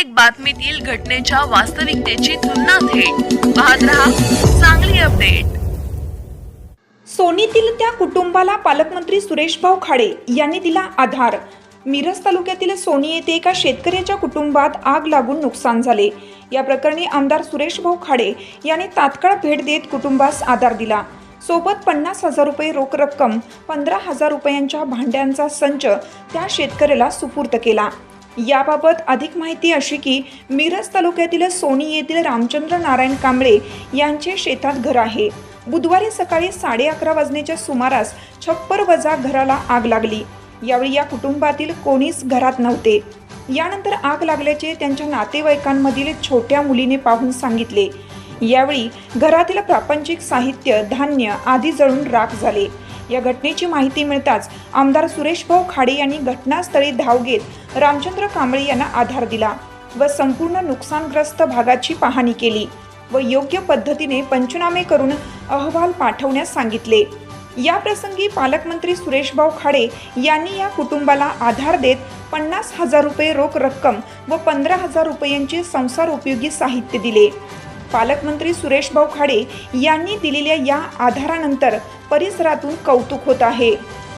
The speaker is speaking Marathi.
प्रत्येक बातमीतील घटनेच्या वास्तविकतेची तुलना थेट. पाहत रहा चांगली अपडेट. सोनीतील त्या कुटुंबाला पालकमंत्री सुरेशभाऊ खाडे यांनी दिला आधार. मिरज तालुक्यातील सोनी येथे एका शेतकऱ्याच्या कुटुंबात आग लागून नुकसान झाले. या प्रकरणी आमदार सुरेशभाऊ खाडे यांनी तात्काळ भेट देत कुटुंबास आधार दिला. सोबत पन्नास हजार रुपये रोख रक्कम पंधरा हजार रुपयांच्या भांड्यांचा संच त्या शेतकऱ्याला सुपूर्द केला. याबाबत अधिक माहिती अशी की मिरज तालुक्यातील सोनी येथील रामचंद्र नारायण कांबळे यांचे शेतात घर आहे. बुधवारी सकाळी साडे अकरा वाजण्याच्या सुमारास छप्पर वजा घराला आग लागली. यावेळी या कुटुंबातील कोणीच घरात नव्हते. यानंतर आग लागल्याचे त्यांच्या नातेवाईकांमधील छोट्या मुलीने पाहून सांगितले. यावेळी घरातील प्रापंचिक साहित्य धान्य आदी जळून राख झाले. या घटनेची माहिती मिळताच आमदार सुरेशभाऊ खाडे यांनी घटनास्थळी धाव घेत रामचंद्र कांबळे यांना आधार दिला व संपूर्ण नुकसानग्रस्त भागाची पाहणी केली व योग्य पद्धतीने पंचनामे करून अहवाल पाठवण्यास सांगितले. या प्रसंगी पालकमंत्री सुरेशभाऊ खाडे यांनी या कुटुंबाला आधार देत पन्नास हजार रुपये रोख रक्कम व पंधरा हजार रुपयांचे संसार उपयोगी साहित्य दिले. पालकमंत्री सुरेश भाऊ खाडे यांनी दिलेल्या या आधारानंतर परिसरातून कौतुक होत आहे.